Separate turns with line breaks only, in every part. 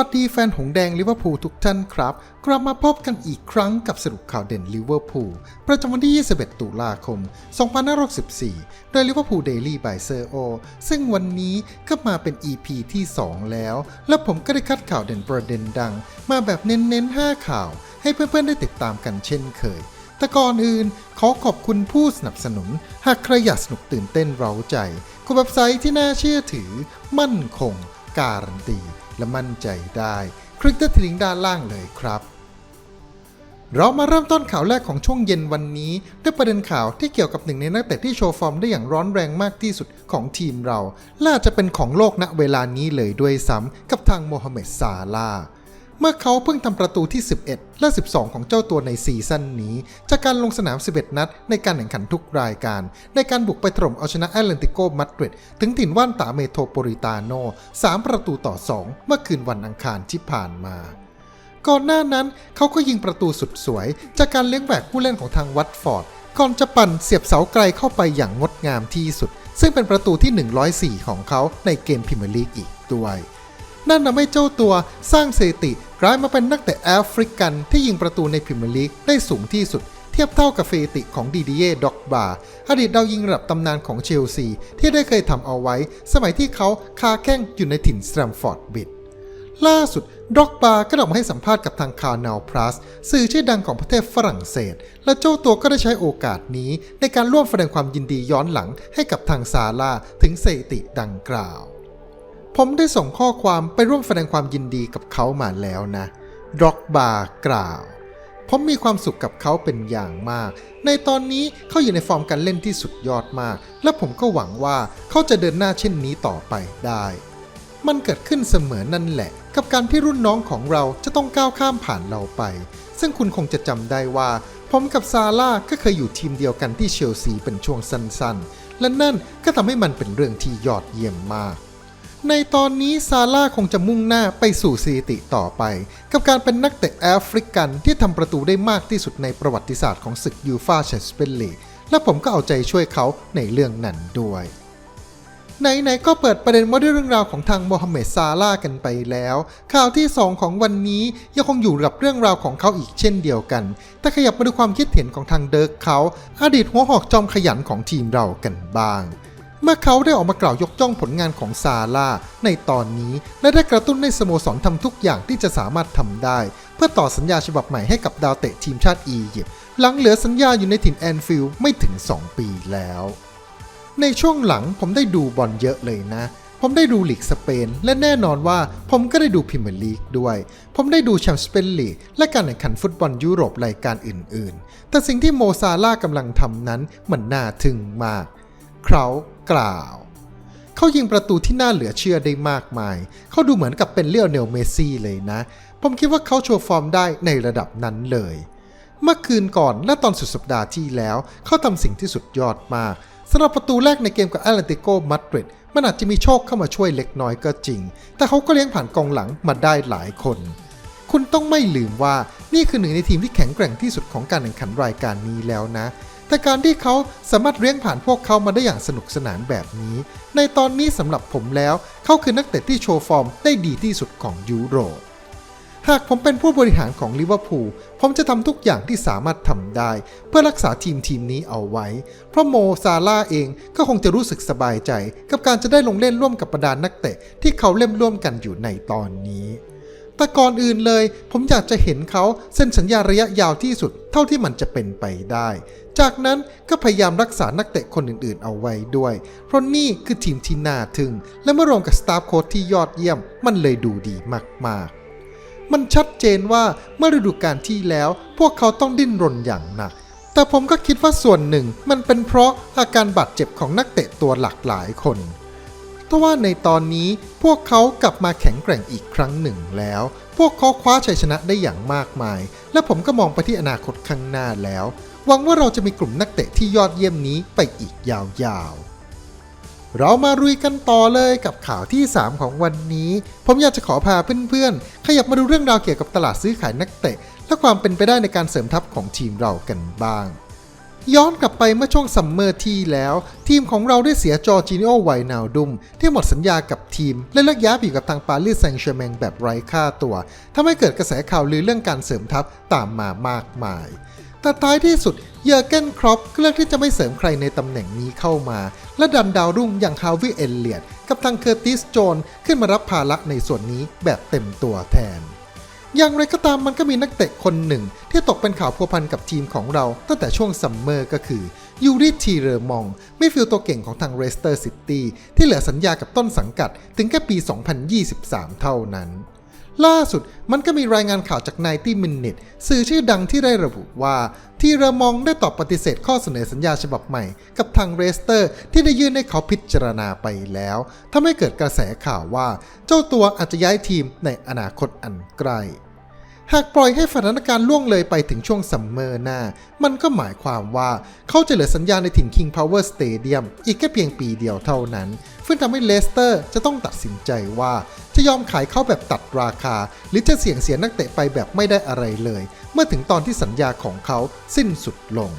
วัสดีแฟนหงแดงลิเวอร์พูลทุกท่านครับ กลับมาพบกันอีกครั้งกับสรุปข่าวเด่นลิเวอร์พูลประจำวันที่ 21 ตุลาคม 2564 โดยลิเวอร์พูลเดลี่บายเซอร์โอซึ่งวันนี้ก็มาเป็น EP ที่ 2 แล้ว และผมก็ได้คัดข่าวเด่นประเด็นดัง มาแบบเน้นๆ 5 ข่าว ให้เพื่อนๆ ได้ติดตามกันเช่นเคยแต่ก่อนอื่นขอขอบคุณผู้สนับสนุน หากใครอยากสนุกตื่นเต้นเร้าใจกับเว็บไซต์ที่น่าเชื่อถือ มั่นคง การันตี และมั่นใจได้ คลิกที่ลิงก์ด้านล่างเลยครับ เรามาเริ่มต้นข่าวแรกของช่วงเย็นวันนี้ ด้วยประเด็นข่าวที่เกี่ยวกับหนึ่งในนักเตะที่โชว์ฟอร์มได้อย่างร้อนแรงมากที่สุดของทีมเราและอาจจะเป็นของโลกณเวลานี้เลยด้วยซ้ำกับทางโมฮัมเหม็ดซาลาห์ เมื่อเขาเพิ่งทำประตูที่ 11 และ 12 ของเจ้าตัวในซีซั่นนี้ จากการลงสนาม 11 นัด ในการแข่งขันทุกรายการ ในการบุกไปถล่มเอาชนะแอตเลนติโกมาดริดถึงถิ่นว่านตาเมโทโปลิตาโน 3 ประตูต่อ 2 เมื่อคืนวันอังคารที่ผ่านมาก่อนหน้านั้นเขาก็ยิงประตูสุดสวย จากการเลี้ยงแหวกผู้เล่นของทางวัตฟอร์ด ก่อนจะปั่นเสียบเสาไกลเข้าไปอย่างงดงามที่สุด ซึ่งเป็นประตูที่ 104 ของเขาในเกมพรีเมียร์ลีกอีกด้วย นั่นทำให้เจ้าตัวสร้างสถิติ ลายมาเป็นนักเตะแอฟริกันที่ยิงประตูในพรีเมียร์ลีกได้สูงที่สุด เทียบเท่ากับสถิติของดีดีเย่ด็อกบาอดีตดาวยิงระดับตำนานของเชลซี ที่ได้เคยทำเอาไว้ สมัยที่เขาคาแข้งอยู่ในถิ่นสแตรมฟอร์ดบิดล่าสุดด็อกบาก็ออกมาให้สัมภาษณ์กับทางคาร์น l ลพลัสสื่อชื่อดังของประเทศฝรั่งเศส และเจ้าตัวก็ได้ใช้โอกาสนี้ ในการร่วมแสดงความยินดีย้อนหลังให้กับทางซาร่าถึงสถิติดังกล่าว ผมได้ส่งข้อความไปร่วมแสดงความยินดีกับเขามาแล้วนะด็อกบากล่าว ผมมีความสุขกับเขาเป็นอย่างมาก ในตอนนี้เขาอยู่ในฟอร์มการเล่นที่สุดยอดมาก และผมก็หวังว่าเขาจะเดินหน้าเช่นนี้ต่อไปได้ มันเกิดขึ้นเสมอนั่นแหละ กับการที่รุ่นน้องของเราจะต้องก้าวข้ามผ่านเราไป ซึ่งคุณคงจะจำได้ว่า ผมกับซาร่าก็เคยอยู่ทีมเดียวกันที่เชลซีเป็นช่วงสั้นๆ และนั่นก็ทำให้มันเป็นเรื่องที่ยอดเยี่ยมมาก ในตอนนี้ซาร่าคงจะมุ่งหน้าไปสู่สถิติต่อไป กับการเป็นนักเตะแอฟริกันที่ทำประตูได้มากที่สุดในประวัติศาสตร์ของศึกยูฟาแชมเปี้ยนลีกและผมก็เอาใจช่วยเขาในเรื่องนั้นด้วยไหนๆก็เปิดประเด็นว่าด้วยเรื่องราวของทางโมฮัมเหม็ดซาลากันไปแล้ว ข่าวที่ 2 ของวันนี้ยังคงอยู่กับเรื่องราวของเขาอีกเช่นเดียวกัน แต่ขยับมาดูความคิดเห็นของทางเดิร์กเขาอดีตหัวหอกจอมขยันของทีมเรากันบ้าง เมื่อเขาได้ออกมากล่าวยกย่องผลงานของซาลาในตอนนี้และได้กระตุ้นให้สโมสรทำทุกอย่างที่จะสามารถทำได้ เพื่อต่อสัญญาฉบับใหม่ให้กับดาวเตะทีมชาติอียิปต์หลังเหลือสัญญาอยู่ในถิ่นแอนฟิลด์ไม่ถึง 2 ปีแล้ว ในช่วงหลังผมได้ดูบอลเยอะเลยนะผมได้ดูลีกสเปน และแน่นอนว่าผมก็ได้ดูพรีเมียร์ลีกด้วย ผมได้ดูแชมเปี้ยนลีกและการแข่งขันฟุตบอลยุโรปรายการอื่น ๆ แต่สิ่งที่โมซาล่ากำลังทำนั้นมันน่าทึ่งมาก เขา กล่าว เขายิงประตูที่น่าเหลือเชื่อได้มากมาย เขาดูเหมือนกับเป็นเลี้ยวเนลเมซี่เลยนะ ผมคิดว่าเขาโชว์ฟอร์มได้ในระดับนั้นเลย เมื่อคืนก่อนและตอนสุดสัปดาห์ที่แล้ว เขาทำสิ่งที่สุดยอดมากสำหรับประตูแรกในเกมกับแอตเลติโกมาดริดมันอาจจะมีโชคเข้ามาช่วยเล็กน้อยก็จริง แต่เขาก็เลี้ยงผ่านกองหลังมาได้หลายคน คุณต้องไม่ลืมว่านี่คือหนึ่งในทีมที่แข็งแกร่งที่สุดของการแข่งขันรายการนี้แล้วนะ แต่การที่เขาสามารถเลี้ยงผ่านพวกเขามาได้อย่างสนุกสนานแบบนี้ ในตอนนี้สำหรับผมแล้ว เขาคือนักเตะที่โชว์ฟอร์มได้ดีที่สุดของยุโรปหากผมเป็นผู้บริหารของลิเวอร์พูลผมจะทำทุกอย่างที่สามารถทำได้ เพื่อรักษาทีมทีมนี้เอาไว้ เพราะโมซาร่าเองก็คงจะรู้สึกสบายใจ กับการจะได้ลงเล่นร่วมกับบรรดานักเตะที่เขาเล่นร่วมกันอยู่ในตอนนี้ แต่ก่อนอื่นเลย ผมอยากจะเห็นเขาเซ็นสัญญาระยะยาวที่สุดเท่าที่มันจะเป็นไปได้ จากนั้นก็พยายามรักษานักเตะคนอื่นๆ เอาไว้ด้วย เพราะนี่คือทีมที่น่าทึ่ง และเมื่อรวมกับสตาฟโค้ชที่ยอดเยี่ยม มันเลยดูดีมากๆ มันชัดเจนว่าเมื่อฤดูกาลที่แล้ว พวกเขาต้องดิ้นรนอย่างหนัก แต่ผมก็คิดว่าส่วนหนึ่ง มันเป็นเพราะอาการบาดเจ็บของนักเตะตัวหลากหลายคน ทว่าในตอนนี้พวกเขากลับมาแข็งแกร่งอีกครั้งหนึ่งแล้ว พวกเขาคว้าชัยชนะได้อย่างมากมาย และผมก็มองไปที่อนาคตข้างหน้าแล้ว หวังว่าเราจะมีกลุ่มนักเตะที่ยอดเยี่ยมนี้ไปอีกยาวๆเรามารุยกันต่อเลยกับข่าวที่ 3 ของวันนี้ ผมอยากจะขอพาเพื่อนๆ ขยับมาดูเรื่องราวเกี่ยวกับตลาดซื้อขายนักเตะ และความเป็นไปได้ในการเสริมทัพของทีมเรากันบ้าง ย้อนกลับไปเมื่อช่วงซัมเมอร์ที่แล้ว ทีมของเราได้เสียจอร์จินิโอไวนาวดุม ที่หมดสัญญากับทีม และเลิกย้ายไปอยู่กับทางปารีสแซงต์แชร์แมงแบบไร้ค่าตัวทำให้เกิดกระแสข่าวลือเรื่องการเสริมทัพตามมามากมาย แต่ท้ายที่สุดเยอร์เกนครอปกเลือกที่จะไม่เสริมใครในตำแหน่งนี้เข้ามา และดันดาวรุ่งอย่างฮาวิเอลเลียดกับทางเคอร์ติสโจนขึ้นมารับภาระในส่วนนี้แบบเต็มตัวแทน อย่างไรก็ตามมันก็มีนักเตะคนหนึ่ง ที่ตกเป็นข่าวพัวพันกับทีมของเราตั้งแต่ช่วงซัมเมอร์ก็คือยูริทีเรมองไม่ฟิลตัวเก่งของทางเรสเตอร์ซิตี้ที่เหลือสัญญากับต้นสังกัดถึงแค่ปี 2023 เท่านั้น ล่าสุดมันก็มีรายงานข่าวจาก90 Minute สื่อชื่อดังที่ได้ระบุว่าทีเรมองได้ตอบปฏิเสธข้อเสนอสัญญาฉบับใหม่ กับทางเรสเตอร์ ที่ได้ยื่นให้เขาพิจารณาไปแล้วทำให้เกิดกระแสข่าวว่า เจ้าตัวอาจจะย้ายทีมในอนาคตอันใกล้ หากปล่อยให้สถานการณ์ล่วงเลยไปถึงช่วงซัมเมอร์หน้า มันก็หมายความว่าเขาจะเหลือสัญญาในถิ่น King Power Stadium อีกแค่เพียงปีเดียวเท่านั้น ซึ่งทำให้เลสเตอร์จะต้องตัดสินใจว่า จะยอมขายเขาแบบตัดราคา หรือจะเสี่ยงเสียนักเตะไปแบบไม่ได้อะไรเลย เมื่อถึงตอนที่สัญญาของเขาสิ้นสุดลง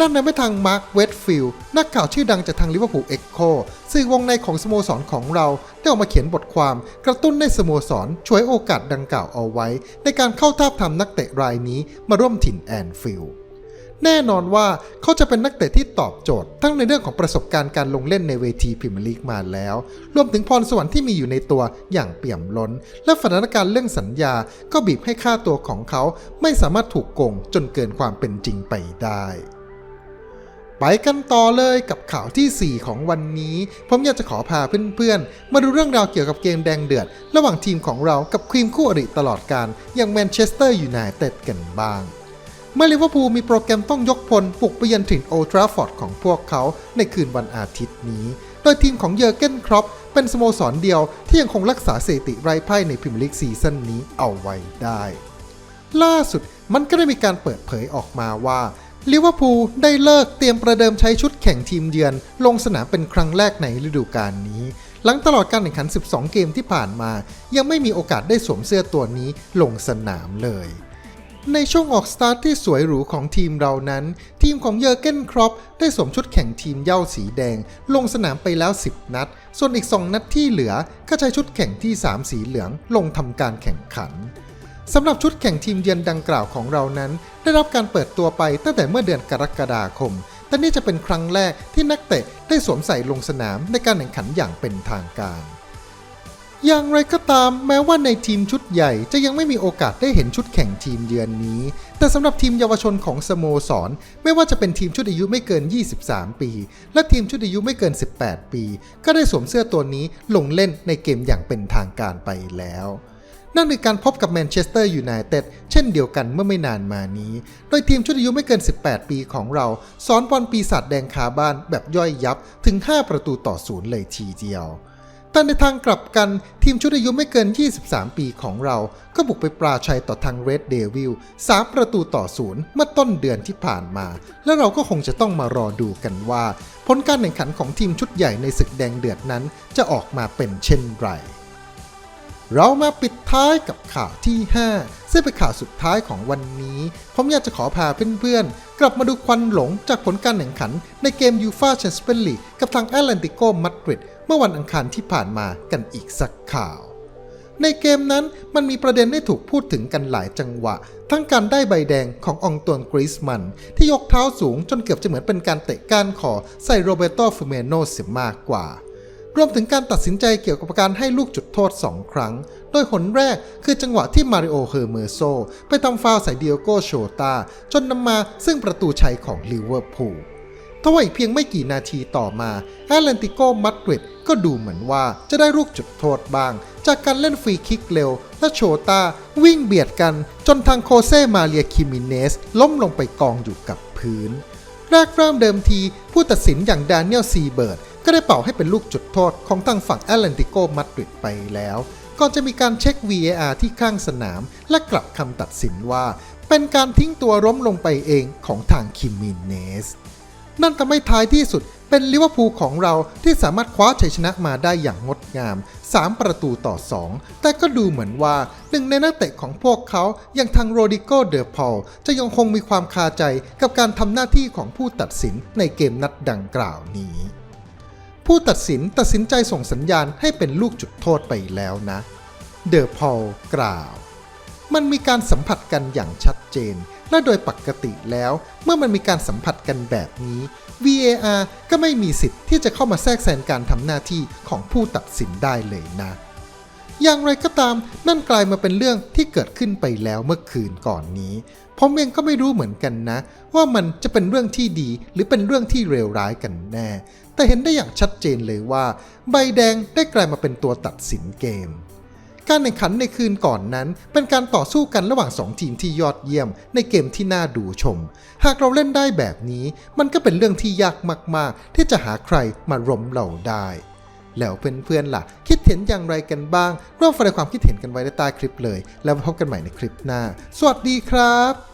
นั่นในไม่ทางมาร์คเวดฟิลด์นักข่าวชื่อดังจากทางลิเวอร์พูลเอ็กโคสื่อวงในของสโมสรของเรา ได้ออกมาเขียนบทความกระตุ้นให้สโมสรช่วยโอกาสดังกล่าวเอาไว้ ในการเข้าทาบทามนักเตะรายนี้มาร่วมถิ่นแอนฟิลด์แน่นอนว่าเขาจะเป็นนักเตะที่ตอบโจทย์ ทั้งในเรื่องของประสบการณ์การลงเล่นในเวทีพรีเมียร์ลีกมาแล้ว รวมถึงพรสวรรค์ที่มีอยู่ในตัวอย่างเปี่ยมล้น และสถานการณ์เรื่องสัญญาก็บีบให้ค่าตัวของเขาไม่สามารถถูกโกงจนเกินความเป็นจริงไปได้ ไปกันต่อเลยกับข่าวที่ 4 ของวันนี้ ผมอยากจะขอพาเพื่อนๆ มาดูเรื่องราวเกี่ยวกับเกมแดงเดือด ระหว่างทีมของเรากับควีมคู่อริตลอดการอย่างแมนเชสเตอร์ยูไนเต็ดกันบ้าง เมื่อลิเวอร์พูลมีโปรแกรมต้องยกพลบุกไปยันถิ่นโอทราฟอร์ดของพวกเขาในคืนวันอาทิตย์นี้ โดยทีมของเยอร์เกนครอปเป็นสโมสรเดียวที่ยังคงรักษาสถิติไร้พ่ายในพรีเมียร์ลีกซีซั่นนี้เอาไว้ได้ ล่าสุดมันก็ได้มีการเปิดเผยออกมาว่า ลิเวอร์พูลได้เลิกเตรียมประเดิมใช้ชุดแข่งทีมเยือน ลงสนามเป็นครั้งแรกในฤดูกาลนี้ หลังตลอดการแข่งขัน 12 เกมที่ผ่านมา ยังไม่มีโอกาสได้สวมเสื้อตัวนี้ลงสนามเลย ในช่วงออกสตาร์ทที่สวยหรูของทีมเรานั้น ทีมของเยอร์เกนครอปได้สวมชุดแข่งทีมเย้าสีแดง ลงสนามไปแล้ว 10 นัด ส่วนอีก 2 นัดที่เหลือก็ใช้ชุดแข่งที่ 3 สีเหลืองลงทำการแข่งขัน สำหรับชุดแข่งทีมเยือนดังกล่าวของเรานั้น ได้รับการเปิดตัวไปตั้งแต่เมื่อเดือนกรกฎาคม แต่นี่จะเป็นครั้งแรกที่นักเตะได้สวมใส่ลงสนามในการแข่งขันอย่างเป็นทางการ อย่างไรก็ตามแม้ว่าในทีมชุดใหญ่จะยังไม่มีโอกาสได้เห็นชุดแข่งทีมเยือนนี้ แต่สำหรับทีมเยาวชนของสโมสร ไม่ว่าจะเป็นทีมชุดอายุไม่เกิน 23 ปี และทีมชุดอายุไม่เกิน 18 ปี ก็ได้สวมเสื้อตัวนี้ลงเล่นในเกมอย่างเป็นทางการไปแล้ว นั่นคือการพบกับแมนเชสเตอร์ยูไนเต็ดเช่นเดียวกันเมื่อไม่นานมานี้ โดยทีมชุดอายุไม่เกิน 18 ปีของเราสอนบอลปีศาจแดงคาบ้านแบบย่อยยับถึง 5 ประตูต่อศูนย์เลยทีเดียวแต่ในทางกลับกันทีมชุดอายุไม่เกิน 23 ปีของเรา ก็บุกไปปราชัยต่อทางเรดเดวิล3ประตูต่อศูนย์เมื่อต้นเดือนที่ผ่านมา และเราก็คงจะต้องมารอดูกันว่า ผลการแข่งขันของทีมชุดใหญ่ในศึกแดงเดือดนั้นจะออกมาเป็นเช่นไร เรามาปิดท้ายกับข่าวที่ 5 ซึ่งเป็นข่าวสุดท้ายของวันนี้ ผมอยากจะขอพาเพื่อนๆ กลับมาดูควันหลงจากผลการแข่งขันในเกมยูฟาแชมเปี้ยนลีกกับทางแอตแลนติโกมาดริดเมื่อวันอังคารที่ผ่านมากันอีกสักข่าว ในเกมนั้นมันมีประเด็นได้ถูกพูดถึงกันหลายจังหวะ ทั้งการได้ใบแดงขององตวนกริสมัน ที่ยกเท้าสูงจนเกือบจะเหมือนเป็นการเตะก้านคอใส่โรเบโตฟูเมโนเสียมากกว่า รวมถึงการตัดสินใจเกี่ยวกับการให้ลูกจุดโทษ 2 ครั้ง โดยหนแรกคือจังหวะที่มาริโอเฮอร์เมอร์โซ ไปทำฟาวใส่เดียโกโชตา จนนำมาซึ่งประตูชัยของลิเวอร์พูลทว่าอีกเพียงไม่กี่นาทีต่อมาแอตแลนติโกมาดริดก็ดูเหมือนว่าจะได้ลูกจุดโทษบ้าง จากการเล่นฟรีคิกเร็ว และโชตาวิ่งเบียดกัน จนทางโคเซมาเรียคิมิเนส ล้มลงไปกองอยู่กับพื้นแรกเริ่มเดิมทีผู้ตัดสินอย่างดานิเอลซีเบิร์ด ก็ได้เป่าให้เป็นลูกจุดโทษของทางฝั่งแอตแลนติโกมาดริดไปแล้ว ก่อนจะมีการเช็ค VAR ที่ข้างสนาม และกลับคำตัดสินว่า เป็นการทิ้งตัวล้มลงไปเองของทางคิมินเนส นั่นทำให้ท้ายที่สุดเป็นลิเวอร์พูลของเราที่สามารถคว้าชัยชนะมาได้อย่างงดงาม 3 ประตูต่อ 2 แต่ก็ดูเหมือนว่าหนึ่งในนักเตะของพวกเขาอย่างทางโรดิโกเดอพอลจะยังคงมีความคาใจกับการทำหน้าที่ของผู้ตัดสินในเกมนัดดังกล่าวนี้ ผู้ตัดสินตัดสินใจส่งสัญญาณให้เป็นลูกจุดโทษไปแล้วนะ เดอพอลกล่าว มันมีการสัมผัสกันอย่างชัดเจน และโดยปกติแล้ว เมื่อมันมีการสัมผัสกันแบบนี้ VAR ก็ไม่มีสิทธิ์ที่จะเข้ามาแทรกแซงการทำหน้าที่ของผู้ตัดสินได้เลยนะ อย่างไรก็ตามนั่นกลายมาเป็นเรื่องที่เกิดขึ้นไปแล้วเมื่อคืนก่อนนี้ผมเองก็ไม่รู้เหมือนกันนะ ว่ามันจะเป็นเรื่องที่ดีหรือเป็นเรื่องที่เลวร้ายกันแน่ แต่เห็นได้อย่างชัดเจนเลยว่า ใบแดงได้กลายมาเป็นตัวตัดสินเกม การแข่งขันในคืนก่อนนั้น เป็นการต่อสู้กันระหว่าง 2 ทีมที่ยอดเยี่ยม ในเกมที่น่าดูชม หากเราเล่นได้แบบนี้ มันก็เป็นเรื่องที่ยากมาก ๆ ที่จะหาใครมาล้มเราได้ แล้วเพื่อนๆล่ะ คิดเห็นอย่างไรกันบ้างร่วมแสดงความคิดเห็นกันไว้ในใต้คลิปเลย แล้วพบกันใหม่ในคลิปหน้า สวัสดีครับ